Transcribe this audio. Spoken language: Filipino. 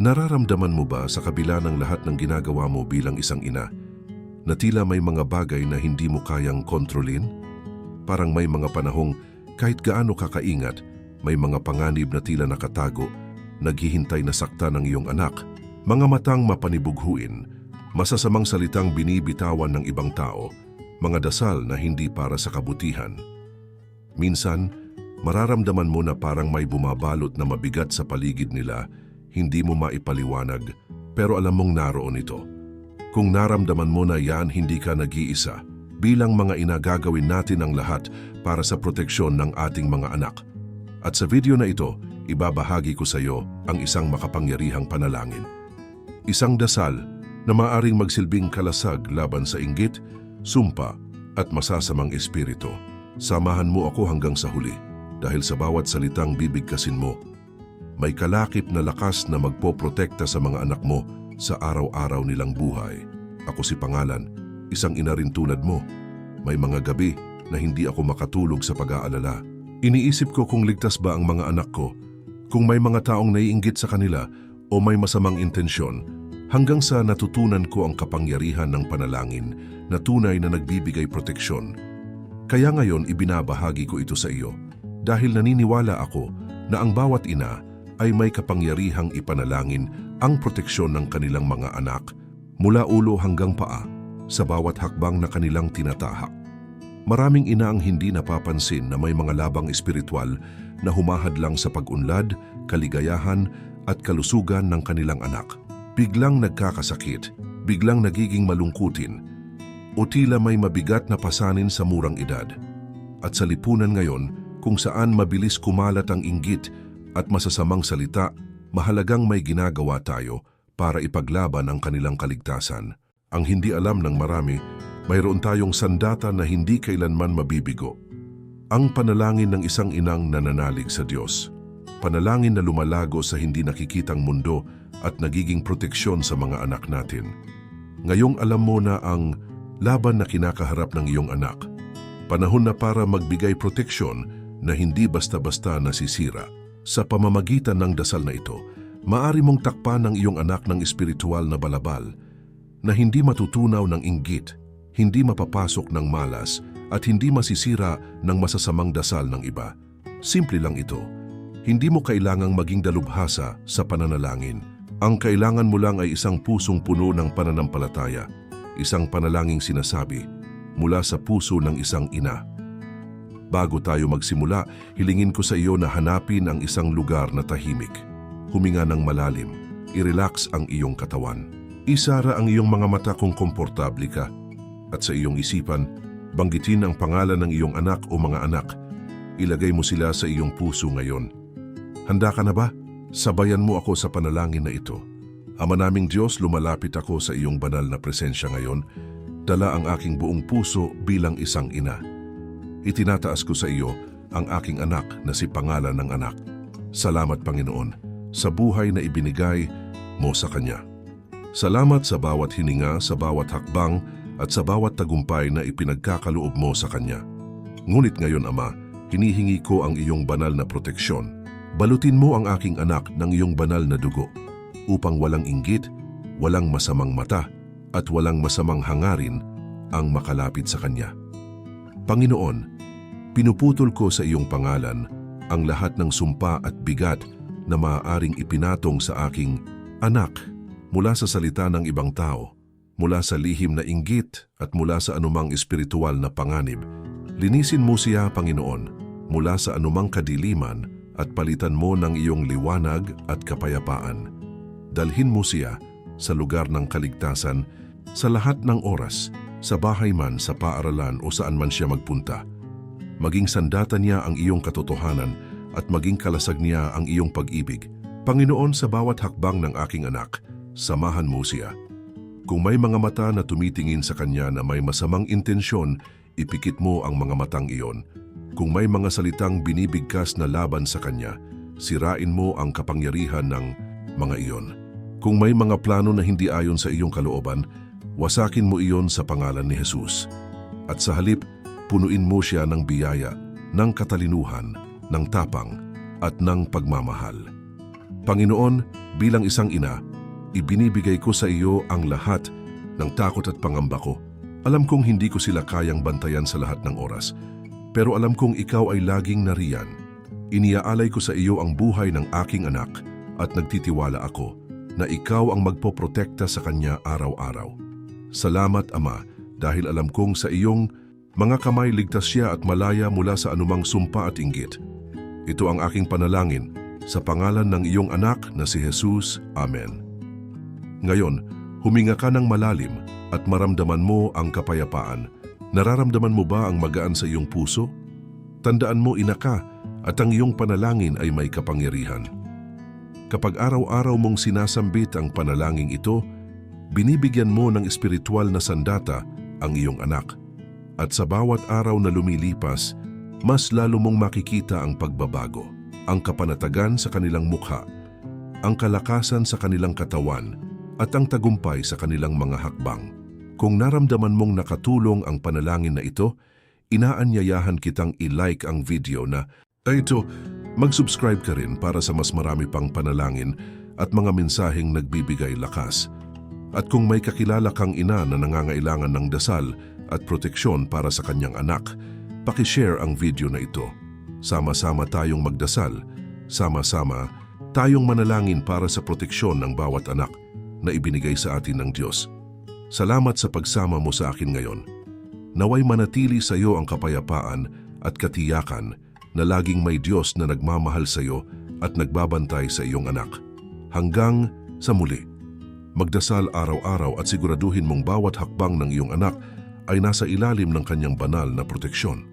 Nararamdaman mo ba sa kabila ng lahat ng ginagawa mo bilang isang ina na tila may mga bagay na hindi mo kayang kontrolin? Parang may mga panahong kahit gaano kakaingat, may mga panganib na tila nakatago, naghihintay na sakta ng iyong anak, mga matang mapanibughuin, masasamang salitang binibitawan ng ibang tao, mga dasal na hindi para sa kabutihan. Minsan, mararamdaman mo na parang may bumabalot na mabigat sa paligid nila, hindi mo maipaliwanag, pero alam mong naroon ito. Kung naramdaman mo na yan, hindi ka nag-iisa. Bilang mga ina gagawin natin ang lahat para sa proteksyon ng ating mga anak. At sa video na ito, ibabahagi ko sa iyo ang isang makapangyarihang panalangin. Isang dasal na maaring magsilbing kalasag laban sa inggit, sumpa at masasamang espiritu. Samahan mo ako hanggang sa huli dahil sa bawat salitang bibigkasin mo, may kalakip na lakas na magpoprotekta sa mga anak mo sa araw-araw nilang buhay. Ako si Pangalan, isang ina rin tulad mo. May mga gabi na hindi ako makatulog sa pag-aalala. Iniisip ko kung ligtas ba ang mga anak ko, kung may mga taong naiinggit sa kanila o may masamang intensyon, hanggang sa natutunan ko ang kapangyarihan ng panalangin na tunay na nagbibigay proteksyon. Kaya ngayon ibinabahagi ko ito sa iyo dahil naniniwala ako na ang bawat ina ay may kapangyarihang ipanalangin ang proteksyon ng kanilang mga anak mula ulo hanggang paa sa bawat hakbang na kanilang tinatahak. Maraming ina ang hindi napapansin na may mga labang espiritual na humahadlang sa pag-unlad, kaligayahan at kalusugan ng kanilang anak. Biglang nagkakasakit, biglang nagiging malungkutin, o tila may mabigat na pasanin sa murang edad. At sa lipunan ngayon, kung saan mabilis kumalat ang inggit at masasamang salita, mahalagang may ginagawa tayo para ipaglaban ang kanilang kaligtasan. Ang hindi alam ng marami, mayroon tayong sandata na hindi kailanman mabibigo. Ang panalangin ng isang inang nananalig sa Diyos. Panalangin na lumalago sa hindi nakikitang mundo at nagiging proteksyon sa mga anak natin. Ngayong alam mo na ang laban na kinakaharap ng iyong anak. Panahon na para magbigay proteksyon na hindi basta-basta nasisira. Sa pamamagitan ng dasal na ito, maari mong takpan ng iyong anak ng espiritual na balabal na hindi matutunaw ng inggit, hindi mapapasok ng malas at hindi masisira ng masasamang dasal ng iba. Simple lang ito. Hindi mo kailangang maging dalubhasa sa pananalangin. Ang kailangan mo lang ay isang pusong puno ng pananampalataya, isang panalangin sinasabi mula sa puso ng isang ina. Bago tayo magsimula, hilingin ko sa iyo na hanapin ang isang lugar na tahimik. Huminga ng malalim. I-relax ang iyong katawan. Isara ang iyong mga mata kung komportable ka. At sa iyong isipan, banggitin ang pangalan ng iyong anak o mga anak. Ilagay mo sila sa iyong puso ngayon. Handa ka na ba? Sabayan mo ako sa panalangin na ito. Ama naming Diyos, lumalapit ako sa iyong banal na presensya ngayon. Dala ang aking buong puso bilang isang ina. Itinataas ko sa iyo ang aking anak na si pangalan ng anak. Salamat Panginoon sa buhay na ibinigay mo sa Kanya. Salamat sa bawat hininga, sa bawat hakbang at sa bawat tagumpay na ipinagkakaloob mo sa Kanya. Ngunit ngayon Ama, hinihingi ko ang iyong banal na proteksyon. Balutin mo ang aking anak ng iyong banal na dugo upang walang inggit, walang masamang mata at walang masamang hangarin ang makalapit sa Kanya. Panginoon, pinuputol ko sa iyong pangalan ang lahat ng sumpa at bigat na maaaring ipinatong sa aking anak mula sa salita ng ibang tao, mula sa lihim na inggit at mula sa anumang espiritual na panganib. Linisin mo siya, Panginoon, mula sa anumang kadiliman at palitan mo ng iyong liwanag at kapayapaan. Dalhin mo siya sa lugar ng kaligtasan sa lahat ng oras sa bahay man, sa paaralan o saan man siya magpunta. Maging sandata niya ang iyong katotohanan at maging kalasag niya ang iyong pag-ibig. Panginoon, sa bawat hakbang ng aking anak, samahan mo siya. Kung may mga mata na tumitingin sa kanya na may masamang intensyon, ipikit mo ang mga matang iyon. Kung may mga salitang binibigkas na laban sa kanya, sirain mo ang kapangyarihan ng mga iyon. Kung may mga plano na hindi ayon sa iyong kalooban, Wasakin mo iyon sa pangalan ni Jesus. At sa halip, punuin mo siya ng biyaya, ng katalinuhan, ng tapang, at ng pagmamahal. Panginoon, bilang isang ina, ibinibigay ko sa iyo ang lahat ng takot at pangamba ko. Alam kong hindi ko sila kayang bantayan sa lahat ng oras, pero alam kong ikaw ay laging nariyan. Iniaalay ko sa iyo ang buhay ng aking anak at nagtitiwala ako na ikaw ang magpoprotekta sa kanya araw-araw. Salamat, Ama, dahil alam kong sa iyong mga kamay ligtas siya at malaya mula sa anumang sumpa at inggit. Ito ang aking panalangin sa pangalan ng iyong anak na si Jesus. Amen. Ngayon, huminga ka ng malalim at maramdaman mo ang kapayapaan. Nararamdaman mo ba ang magaan sa iyong puso? Tandaan mo ina ka at ang iyong panalangin ay may kapangyarihan. Kapag araw-araw mong sinasambit ang panalangin ito, binibigyan mo ng espiritual na sandata ang iyong anak. At sa bawat araw na lumilipas, mas lalo mong makikita ang pagbabago, ang kapanatagan sa kanilang mukha, ang kalakasan sa kanilang katawan, at ang tagumpay sa kanilang mga hakbang. Kung naramdaman mong nakatulong ang panalangin na ito, inaanyayahan kitang i-like ang video na, ito, mag-subscribe ka rin para sa mas marami pang panalangin at mga mensaheng nagbibigay lakas. At kung may kakilala kang ina na nangangailangan ng dasal at proteksyon para sa kanyang anak, pakishare ang video na ito. Sama-sama tayong magdasal, sama-sama tayong manalangin para sa proteksyon ng bawat anak na ibinigay sa atin ng Diyos. Salamat sa pagsama mo sa akin ngayon. Naway manatili sa iyo ang kapayapaan at katiyakan na laging may Diyos na nagmamahal sa iyo at nagbabantay sa iyong anak. Hanggang sa muli. Magdasal araw-araw at siguraduhin mong bawat hakbang ng iyong anak ay nasa ilalim ng kanyang banal na proteksyon.